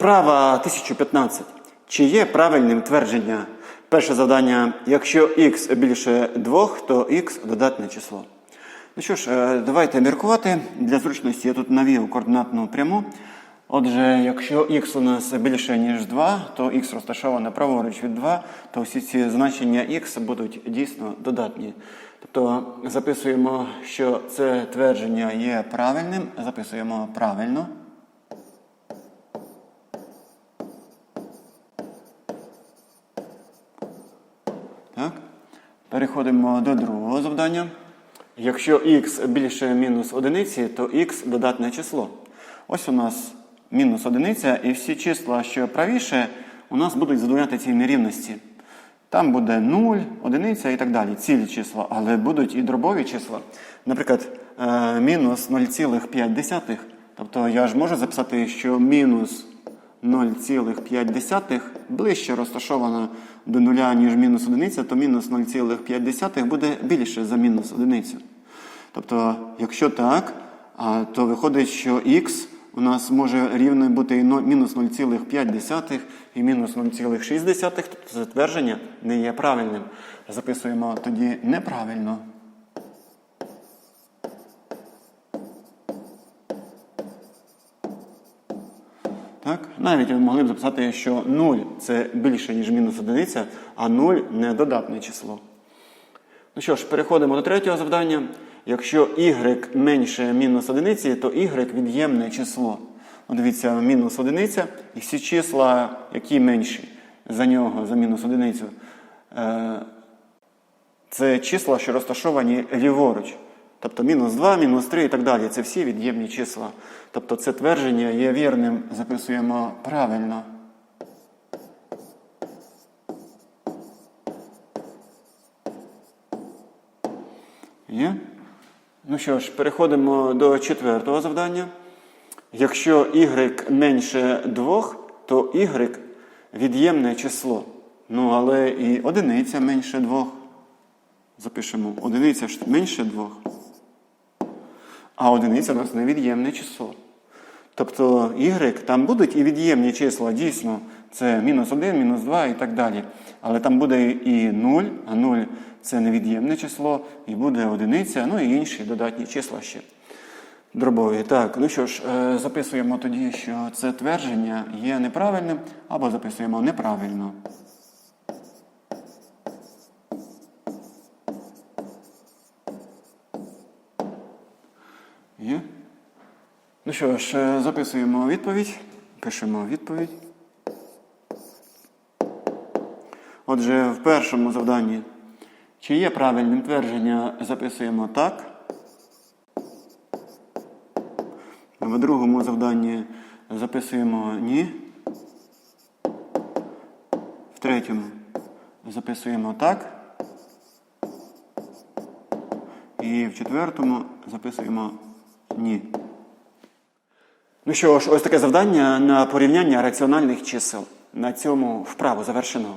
Вправа 1015. Чи є правильним твердження? Перше завдання: якщо х більше 2, то х додатне число. Ну що ж, е, давайте міркувати. Для зручності я тут навів координатну пряму. Отже, якщо х у нас більше, ніж 2, то х розташоване праворуч від 2, то всі ці значення х будуть дійсно додатні. Тобто записуємо, що це твердження є правильним, записуємо правильно. Так. Переходимо до другого завдання. Якщо х більше мінус одиниці, то х додатне число. Ось у нас мінус одиниця, і всі числа, що правіше, у нас будуть задовольняти цій нерівності. Там буде 0, одиниця і так далі, цілі числа, але будуть і дробові числа. Наприклад, е, мінус 0,5. Тобто я ж можу записати, що мінус 0,5 ближче розташована до нуля, ніж мінус одиниця, то мінус 0,5 буде більше за мінус одиницю.Тобто, якщо так, то виходить, що х у нас може рівно бути і мінус 0,5 і мінус 0,6, тобто це твердження не є правильним. Записуємо тоді неправильно. Так? Навіть ви могли б записати, що 0 це більше, ніж мінус одиниця, а 0 не додатне число. Ну що ж, переходимо до третього завдання. Якщо y менше мінус одиниці, то y від'ємне число. От дивіться, мінус одиниця, і всі числа, які менші за нього, за мінус одиницю, е, це числа, що розташовані ліворуч. Тобто мінус 2, мінус 3 і так далі. Це всі від'ємні числа. Тобто це твердження є вірним, записуємо правильно. Є? Ну що ж, переходимо до четвертого завдання. Якщо y менше 2, то y від'ємне число. Ну, але і одиниця менше 2. Запишемо, одиниця менше 2. А одиниця у нас невід'ємне число. Тобто y, там будуть і від'ємні числа, дійсно, це мінус 1, мінус 2 і так далі. Але там буде і 0, а 0 це невід'ємне число, і буде одиниця, ну і інші додатні числа ще. Дробові. Так, ну що ж, е, записуємо тоді, що це твердження є неправильним, або записуємо неправильно. Є? Ну що ж, е, записуємо відповідь. Пишемо відповідь. Отже, в першому завданні, чи є правильним твердження, записуємо так. В другому завданні записуємо ні. В третьому записуємо так. І в четвертому записуємо ні. Ну що ж, ось таке завдання на порівняння раціональних чисел. На цьому вправу завершено.